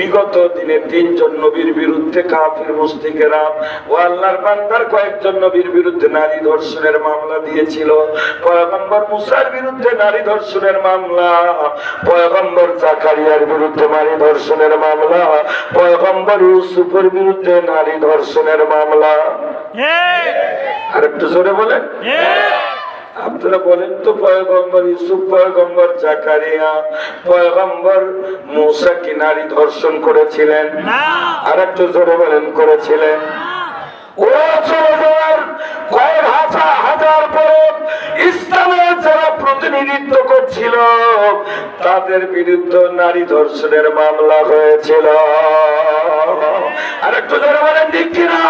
বিগত দিনে তিনজন নবীর বিরুদ্ধে কাফির মুস্তিকেরা ও আল্লাহর বান্দার কয়েকজন নবীর বিরুদ্ধে নারী ধর্ষণের মামলা দিয়েছিল। পয়গম্বর মুসার বিরুদ্ধে নারী ধর্ষণের মামলা পয়গম্বর জাকারিয়ার বিরুদ্ধে নারী ধর্ষণের মামলা পয়গম্বর ইউসুফের বিরুদ্ধে নারী ধর্ষণের মামলা। আর একটু জোরে বলেন। আপনারা বলেন তো পয়গম্বর ইউসুফ পয়গম্বর জাকারিয়া পয়গম্বর মুসা কি নারী ধর্ষণ করেছিলেন? আর একটু জোরে বলেন করেছিলেন? ও চলে যাওয়ার কয়েক হাজার হাজার পরে ইসলামের যারা প্রতিনিধিত্ব করছিল তাদের বিরুদ্ধে নারী ধর্ষণের মামলা হয়েছিল। আর একটু জোরে বলেন ঠিক কিনা?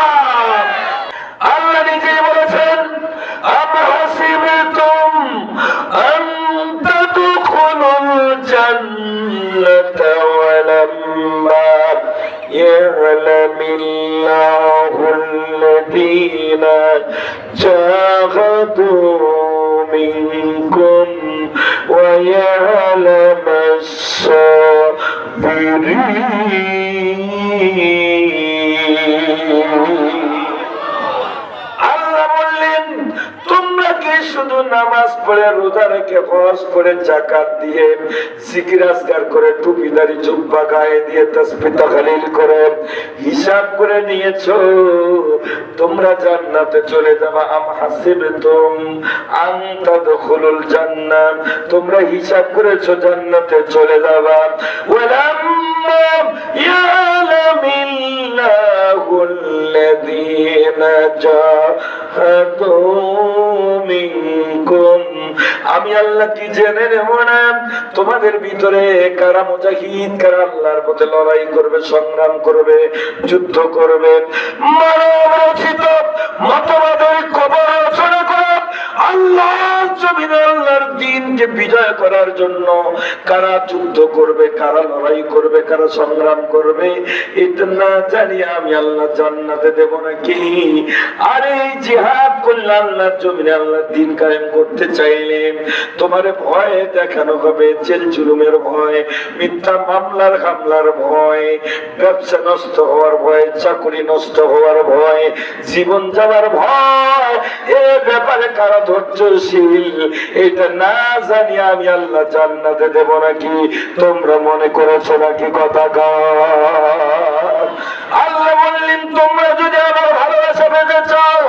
يعلم الله الذين جاهدوا منكم ويعلم الصابرين. নামাজ পড়ে রোজা রেখে হজ করে জাকাত দিয়ে জিকির আজগার করে টুপিদারি জুব্বা গায়ে দিয়ে তসবি তাহলিল করে হিসাব করে নিয়েছো তোমরা জান্নাতে চলে যাবা আম হাসিবতুম আন তাদখুলুল জান্নাত তোমরা হিসাব করেছো জান্নাতে চলে যাবা ওয়ালাম্মা ইয়ালামিল্লাহু الذين جاهدوا মিনকুম। আমি আল্লাহ কি জেনে নেব না? তোমাদের ভিতরে কারা মুজাহিদ, কারা আল্লাহর পথে লড়াই করবে, সংগ্রাম করবে, যুদ্ধ করবে? মারো দিনকে বিজয় করার জন্য কারা যুদ্ধ করবে, কারা লড়াই করবে, কারা সংগ্রাম করবে, এটা জানি আমি আল্লাহ জান্নাতে দেব নাকি? আরে এই জিহাদ করলে আল্লাহর জমিনে আল্লাহর দিন কায়েম করতে চাইলে তোমার ভয় দেখানো হবে, জেল জুলুমের ভয়, মিথ্যা মামলার, হামলার ভয়, ব্যবসা নষ্ট হওয়ার ভয়, চাকরি নষ্ট হওয়ার ভয়, জীবন যাওয়ার ভয়, এ ব্যাপারে কারা ধৈর্যশীল? এটা না জানি আমি আল্লাহ জান্নাতে দেব নাকি তোমরা মনে করেছো নাকি কথা আল্লাহ বললেন তোমরা যদি আমার ভালোবাসা পেতে চাও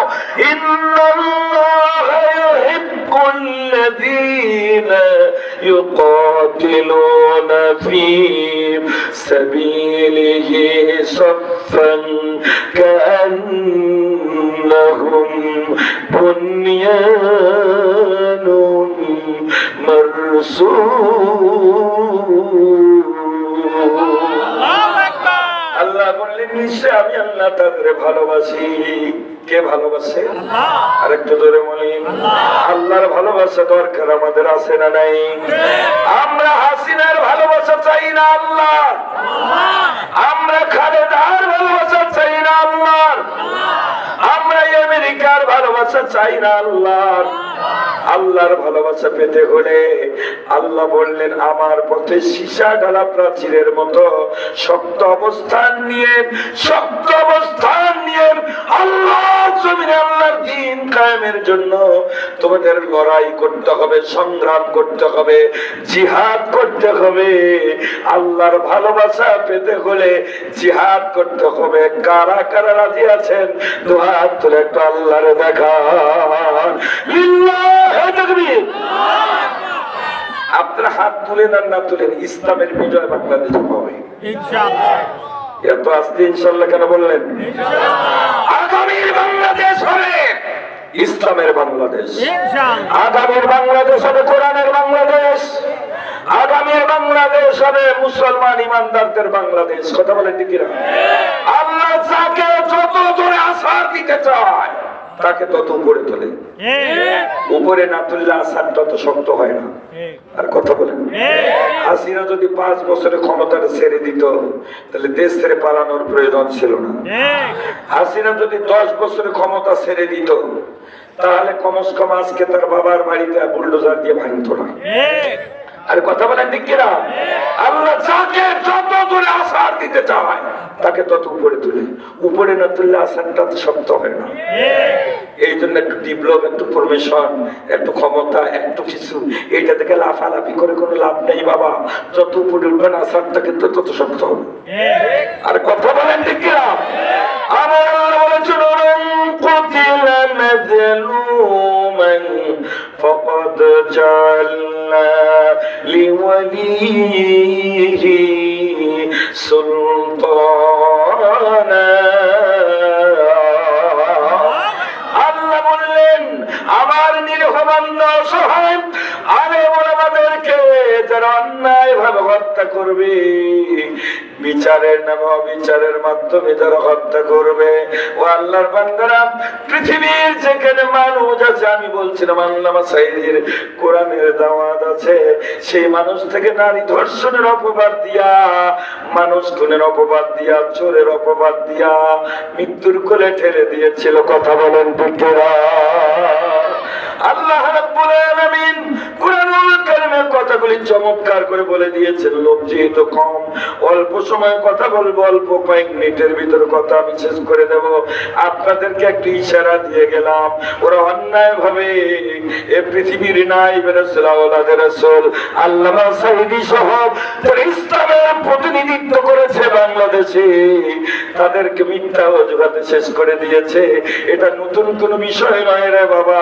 ইন্নাল্লাহা يحب الذين يقاتلون في سبيله صفا كأنهم بنيان مرصوص আল্লাহ বললেন নিশ্চয় আমি আল্লাহ তাদের ভালোবাসি। কে ভালোবাসে? আর একটু ধরে বলি। আল্লাহর ভালোবাসা দরকার আমাদের আছে না নাই? আমরা হাসিনার ভালোবাসা চাই না আল্লাহ। আমরা খালেদার ভালোবাসা চাই না আল্লাহর আমরা আমেরিকার ভালোবাসা চাই না আল্লাহর। আল্লাহর ভালোবাসা পেতে হলে আল্লাহ বললেন, আমার পথে সীসা ঢালা প্রাচীরের মতো শক্ত অবস্থান নিয়ে, শক্ত অবস্থান নিয়ে আল্লাহ জমিনে আল্লাহর দিন কায়েমের জন্য তোমাদের লড়াই করতে হবে, সংগ্রাম করতে হবে, জিহাদ করতে হবে। আল্লাহর ভালোবাসা পেতে হলে জিহাদ করতে হবে। কারা কারা রাজি আছেন? দু হাত তুলে একটু আল্লাহরে দেখা আপনারা হাত তুলেন আর না তুলেন ইসলামের বিজয় বাংলাদেশ হবে। এত আস্তে ইনশাল্লাহ কেন বললেন? আগামীর বাংলাদেশ হবে। ইসলামের বাংলাদেশ। আগামীর বাংলাদেশ হবে কোরআনের বাংলাদেশ। আগামীর বাংলাদেশ হবে মুসলমান ইমানদারদের বাংলাদেশ। কথা বলেন ঠিকিরা আল্লাহ যাকে যত দূরে আসার দিতে চায় তাকে তত উপরে তোলে। উপরে না তুললে আসার তত শক্ত হয় না। আর কথা বলেন। হাসিনা যদি পাঁচ বছরে ক্ষমতাটা ছেড়ে দিত তাহলে দেশ ছেড়ে পালানোর প্রয়োজন ছিল না। হাসিনা যদি দশ বছরে ক্ষমতা ছেড়ে দিত তাহলে কমস কম আজকে তার বাবার বাড়িতে বুলডোজার দিয়ে ভাঙতো না। আর কথা বলেন কিনা? আল্লাহ যাকে যত দূরে আসার দিতে চায় তাকে তত উপরে তুলে উপরে না তুললে আসানটা তো শক্ত হয় না এই জন্য একটু ডেভেলপ একটু প্রমোশন একটু ক্ষমতা একটু কিছু এইটা থেকে লাফালাফি করে কোনো লাভ নেই বাবা যত উপরে উঠবেন আসানটা কিন্তু তত শক্ত হবে আর কথা বলেন ঠিক কিনা আমার বলেছিল قتل مظلوما فقد جعلنا لوليه আল্লাহ বললেন, আমার নিরীহ বান্দা সহায় আরে বলাবাদেরকে যারা অন্যায় ভাবে হত্যা করবে, বিচারের নামে বিচারের মাধ্যমে যারা হত্যা করবে। ও আল্লাহর বান্দারা, পৃথিবীর যেখানে মানুষ আছে, আমি বলছিলাম আল্লাহ সাইদের কোরআনের দাওয়াত আছে। সেই মানুষ থেকে নারী ধর্ষণের অপবাদ দিয়া, মানুষ খুনের অপবাদ দিয়া, চোরের অপবাদ দিয়া, মৃত্যুর কোলে ঠেলে দিয়েছিল। কথা বলেন বুদ্ধরা আল্লাহ রাব্বুল আলামিন কুরআনুল কারীমের কথাগুলি চমৎকার করে বলে দিয়েছেন লোক যেহেতু কম। অল্প সময় কথা বলব, অল্প কয়েক মিনিটের ভিতর কথা আমি শেষ করে দেব। আপনাদেরকে একটি ইশারা দিয়ে গেলাম, ওরা অন্যায় ভাবে এ পৃথিবীর নাই বেরসুল্লাহ রাসূল, আল্লামা সাইদি সহ ইসলামের প্রতিনিধিত্ব করেছে বাংলাদেশে, তাদেরকে মিথ্যা অজুহাতে শেষ করে দিয়েছে। এটা নতুন কোনো বিষয় নয় রে বাবা।